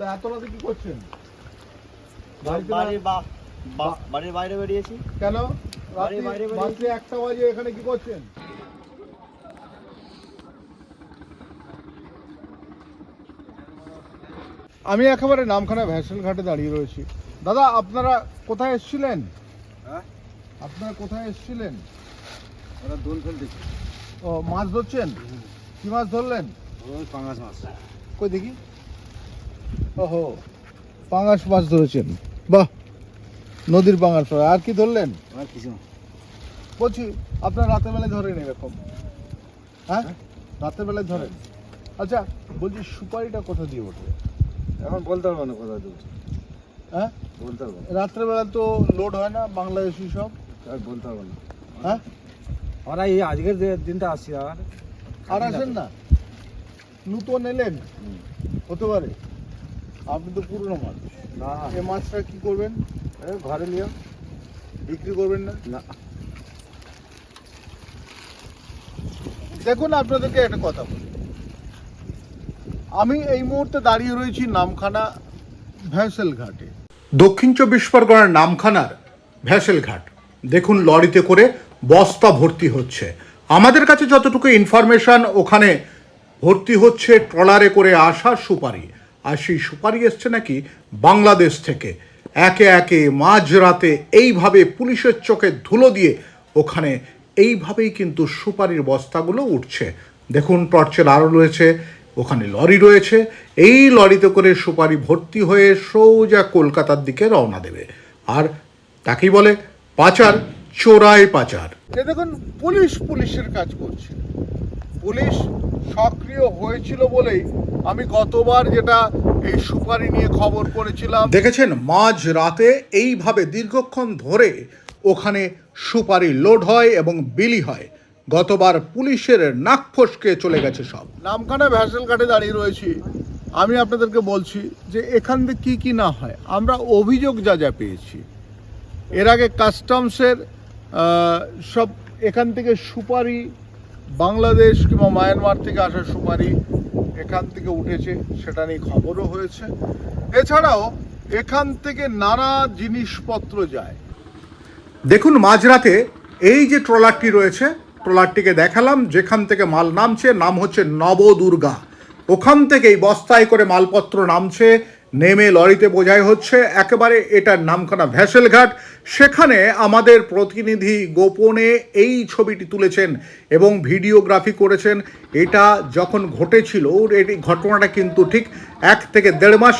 তা এত রাতে কি করছেন? বাড়িতে বাড়ির বা- বা- বাড়ির বাইরে বেরিয়েছি। কেন? রাত্রি বাইরে বেরিয়ে- রাত্রি একটা বাজে এখানে কি করছেন? আমি একেবারে নামখানা ভ্যাসেল ঘাটে দাঁড়িয়ে রয়েছি। দাদা আপনারা কোথায় এসেছিলেন? হ্যাঁ? আপনারা কোথায় এসেছিলেন? ওরা দোল ফেলতেছে ও মাছ ধরছেন? কি মাছ ধরলেন? ওই পাঙাশ মাছ। কই দেখি। ওহো পাঙাশ মাছ ধরেছেন। বাহ নদীর পাঙাশ মাছ। আর কি ধরলেন? আর কিছু বলছি আপনার রাতের বেলায় ধরেন এরকম। হ্যাঁ? রাতের বেলায় ধরেন। আচ্ছা বলছি সুপারিটা কোথা দিয়ে ওঠে? এখন বলতে পারব না কোথায় দেবো হ্যাঁ? বলতে পারব না। বেলা তো লোড হয় না বাংলাদেশি সব। আর বলতে পারব না। হ্যাঁ? আমরা এই আজকের দিনটা আসছি আর আর আসেন না। নূতন এলেন। হতে পারে। আপনি তো পুরনো মাছ না। এই মাছটা কি করবেন? ঘরে নিও বিক্রি করবেন না? না। দেখুন আপনাদেরকে একটা কথা বলি। আমি এই মুহূর্তে দাঁড়িয়ে রয়েছি নামখানা ভ্যাসেল ঘাটে। দক্ষিণ চব্বিশ পরগনার নামখানার ভ্যাসেল ঘাট। দেখুন লরিতে করে বস্তা ভর্তি হচ্ছে। আমাদের কাছে যতটুকু ইনফরমেশন ওখানে ভর্তি হচ্ছে ট্রলারে করে আসা সুপারি। আর সেই সুপারি এসছে নাকি বাংলাদেশ থেকে। একে একে মাঝরাতে এইভাবে পুলিশের চোখে ধুলো দিয়ে ওখানে এইভাবেই কিন্তু সুপারির বস্তাগুলো উঠছে। দেখুন, টর্চের আরও রয়েছে, ওখানে লরি রয়েছে। এই লরিতে করে সুপারি ভর্তি হয়ে সোজা কলকাতার দিকে রওনা দেবে। আর তাকেই বলে পাচার, চোরাই পাচার। দেখুন, পুলিশ পুলিশের কাজ করছে। পুলিশ সক্রিয় হয়েছিল বলেই আমি গতবার যেটা এই সুপারি নিয়ে খবর করেছিলাম। দেখেছেন মাঝ রাতে এইভাবে দীর্ঘক্ষণ ধরে ওখানে সুপারি লোড হয় এবং বিলি হয়। গতবার পুলিশের নাক ফসকে চলে গেছে সব। নামখানা ভ্যাসেল ঘাটে দাঁড়িয়ে রয়েছি। আমি আপনাদেরকে বলছি যে এখান থেকে কী কী না হয় আমরা অভিযোগ যা যা পেয়েছি। এর আগে কাস্টমসের সব এখান থেকে সুপারি বাংলাদেশ কিংবা মায়ানমার থেকে আসা সুপারি এখান থেকে উঠেছে, সেটা নিয়ে খবরও হয়েছে। এছাড়াও এখান থেকে নানা জিনিসপত্র যায়। দেখুন, মাঝরাতে এই যে ট্রলারটি রয়েছে, ট্রলারটিকে দেখালাম, যেখান থেকে মাল নামছে, নাম হচ্ছে নবদুর্গা। ওখান থেকেই বস্তায় করে মালপত্র নামছে, নেমে লরিতে বোঝাই হচ্ছে, একেবারে এটার নামখানা ভ্যাসেল ঘাট সেখানে আমাদের প্রতিনিধি গোপনে এই ছবিটি তুলেছেন এবং ভিডিওগ্রাফি করেছেন। এটা যখন ঘটেছিল এই ঘটনাটা কিন্তু ঠিক এক থেকে দেড় মাস